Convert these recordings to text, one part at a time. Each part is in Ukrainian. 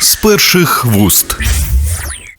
з перших вуст.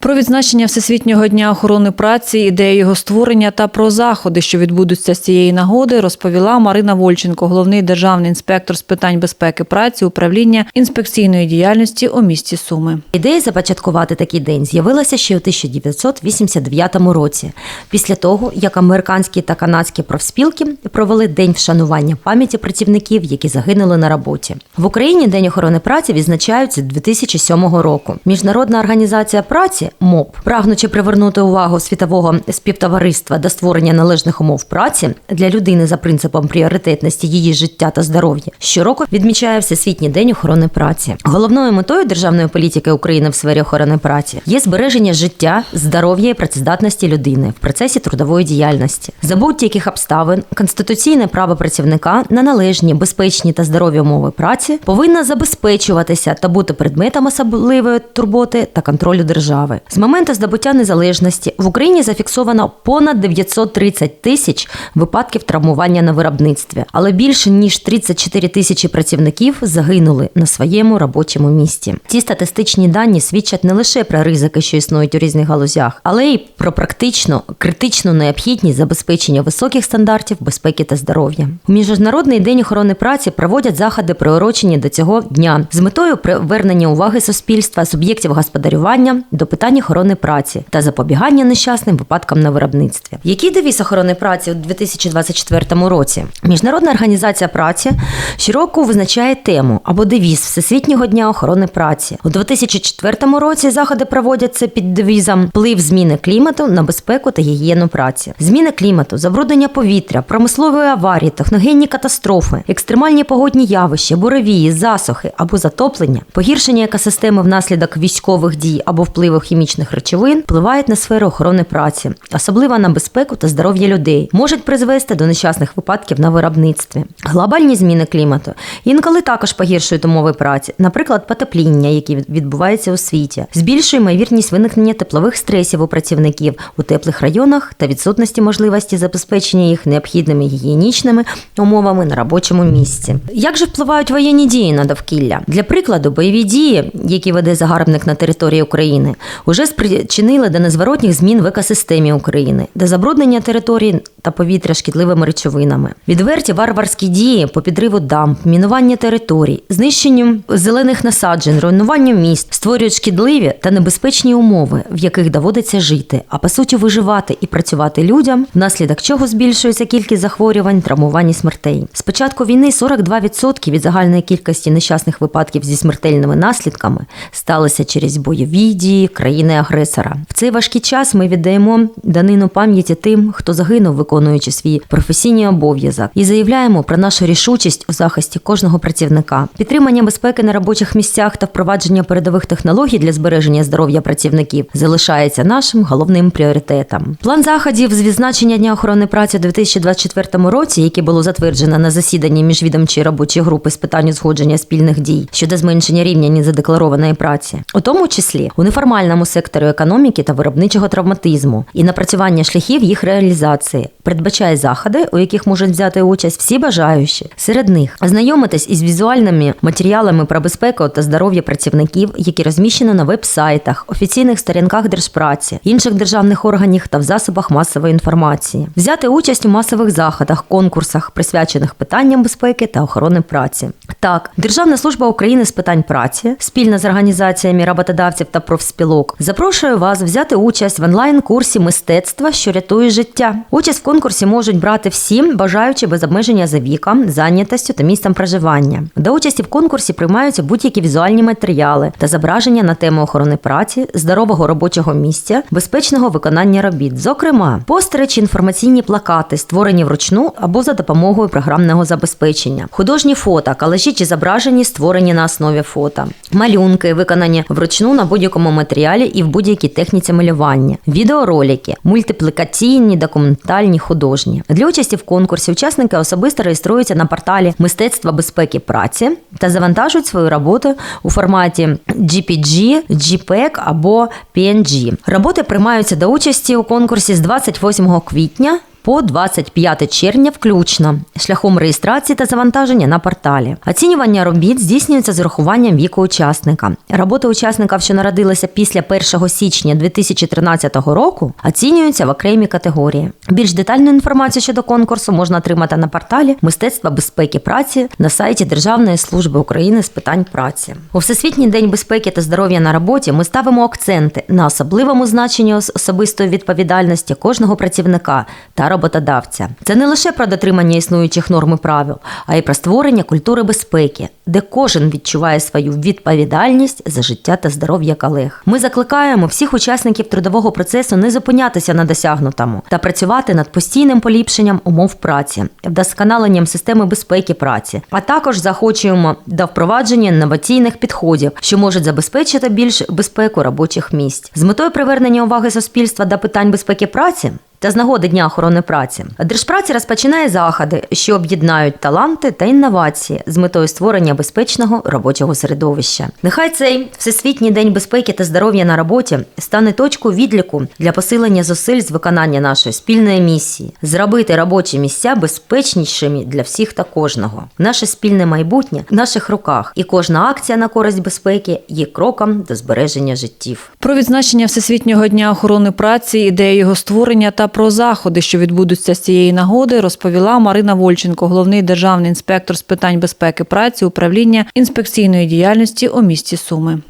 Про відзначення Всесвітнього дня охорони праці, ідею його створення та про заходи, що відбудуться з цієї нагоди, розповіла Марина Вольченко, головний державний інспектор з питань безпеки праці, управління інспекційної діяльності у місті Суми. Ідея започаткувати такий день з'явилася ще у 1989 році, після того, як американські та канадські профспілки провели день вшанування пам'яті працівників, які загинули на роботі. В Україні День охорони праці відзначають з 2007 року. Міжнародна організація праці МОП, прагнучи привернути увагу світового співтовариства до створення належних умов праці для людини за принципом пріоритетності її життя та здоров'я, щороку відмічає Всесвітній день охорони праці. Головною метою державної політики України в сфері охорони праці є збереження життя, здоров'я і працездатності людини в процесі трудової діяльності. За будь-яких обставин конституційне право працівника на належні, безпечні та здорові умови праці повинна забезпечуватися та бути предметом особливої турботи та контролю держави. З моменту здобуття незалежності в Україні зафіксовано понад 930 тисяч випадків травмування на виробництві, але більше ніж 34 тисячі працівників загинули на своєму робочому місці. Ці статистичні дані свідчать не лише про ризики, що існують у різних галузях, але й про практично критичну необхідність забезпечення високих стандартів безпеки та здоров'я. У міжнародний день охорони праці проводять заходи, приурочені до цього дня з метою привернення уваги суспільства, суб'єктів господарювання до питань охорони праці та запобігання нещасним випадкам на виробництві. Який девіз охорони праці у 2024 році? Міжнародна організація праці щороку визначає тему або девіз Всесвітнього дня охорони праці. У 2004 році заходи проводяться під девізом вплив зміни клімату на безпеку та гігієну праці. Зміни клімату, забруднення повітря, промислові аварії, техногенні катастрофи, екстремальні погодні явища, буревії, засухи або затоплення, погіршення екосистеми внаслідок військових дій або впливу хімічних речовин впливають на сферу охорони праці, особливо на безпеку та здоров'я людей, можуть призвести до нещасних випадків на виробництві. Глобальні зміни клімату інколи також погіршують умови праці, наприклад, потепління, які відбувається у світі, збільшує ймовірність виникнення теплових стресів у працівників у теплих районах та відсутності можливості забезпечення їх необхідними гігієнічними умовами на робочому місці. Як же впливають воєнні дії на довкілля? Для прикладу, бойові дії, які веде загарбник на території України, уже спричинили до незворотніх змін в екосистемі України, до забруднення території та повітря шкідливими речовинами, відверті варварські дії по підриву дамб, мінування територій, знищенню зелених насаджень, руйнуванню міст створюють шкідливі та небезпечні умови, в яких доводиться жити, а по суті виживати і працювати людям, внаслідок чого збільшується кількість захворювань, травмувань і смертей. З початку війни 42% від загальної кількості нещасних випадків зі смертельними наслідками сталося через бойові дії країни-агресора. В цей важкий час ми віддаємо данину пам'яті тим, хто загинув, виконуючи свій професійний обов'язок, і заявляємо про нашу рішучість у захисті кожного працівника, підтримання безпеки на робочих місцях та впровадження передових технологій для збереження здоров'я працівників залишається нашим головним пріоритетом. План заходів з відзначення дня охорони праці у 2024 році, який було затверджено на засіданні міжвідомчої робочої групи з питань узгодження спільних дій щодо зменшення рівня незадекларованої праці, у тому числі у неформальному секторі економіки та виробничого травматизму і напрацювання шляхів їх реалізації, передбачає заходи, у яких можуть взяти участь всі бажаючі. Серед них ознайомитись із візуальними матеріалами про безпеку та здоров'я працівників, які розміщені на веб-сайтах, офіційних сторінках держпраці, інших державних органів та в засобах масової інформації, взяти участь у масових заходах, конкурсах, присвячених питанням безпеки та охорони праці. Так, Державна служба України з питань праці спільно з організаціями роботодавців та профспілок запрошує вас взяти участь в онлайн-курсі мистецтва, що рятує життя. Участь в конкурсі можуть брати всі, бажаючи без обмеження за віком, зайнятостю та місцем проживання. До участі в конкурсі приймаються будь-які візуальні матеріали та зображення на тему охорони праці, здорового робочого місця, безпечного виконання робіт, зокрема, постери чи інформаційні плакати, створені вручну або за допомогою програмного забезпечення, художні фото, калажі чи зображені, створені на основі фото, малюнки, виконані вручну на будь-якому матеріалі і в будь-якій техніці малювання, відеоролики, мультиплікаційні, документальні, художні. Для участі в конкурсі учасники особисто реєструються на порталі мистецтва безпеки праці та завантажують свою роботу у форматі GPG, JPEG або PNG. Роботи приймаються до участі у конкурсі з 28 квітня по 25 червня включно, шляхом реєстрації та завантаження на порталі. Оцінювання робіт здійснюється з урахуванням віку учасника. Роботи учасників, що народилися після 1 січня 2013 року, оцінюються в окремій категорії. Більш детальну інформацію щодо конкурсу можна отримати на порталі Мистецтва безпеки праці на сайті Державної служби України з питань праці. У Всесвітній день безпеки та здоров'я на роботі ми ставимо акценти на особливому значенні особистої відповідальності кожного працівника та роботодавця. Це не лише про дотримання існуючих норм і правил, а й про створення культури безпеки, де кожен відчуває свою відповідальність за життя та здоров'я колег. Ми закликаємо всіх учасників трудового процесу не зупинятися на досягнутому та працювати над постійним поліпшенням умов праці, вдосконаленням системи безпеки праці, а також захочуємо до впровадження інноваційних підходів, що можуть забезпечити більш безпеку робочих місць. З метою привернення уваги суспільства до питань безпеки праці. Та з нагоди Дня охорони праці Держпраці розпочинає заходи, що об'єднають таланти та інновації з метою створення безпечного робочого середовища. Нехай цей всесвітній день безпеки та здоров'я на роботі стане точкою відліку для посилення зусиль з виконання нашої спільної місії, зробити робочі місця безпечнішими для всіх та кожного. Наше спільне майбутнє в наших руках, і кожна акція на користь безпеки є кроком до збереження життів. Про відзначення Всесвітнього дня охорони праці, ідеї його створення та про заходи, що відбудуться з цієї нагоди, розповіла Марина Вольченко, головний державний інспектор з питань безпеки праці управління інспекційної діяльності у місті Суми.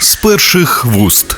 з перших вуст.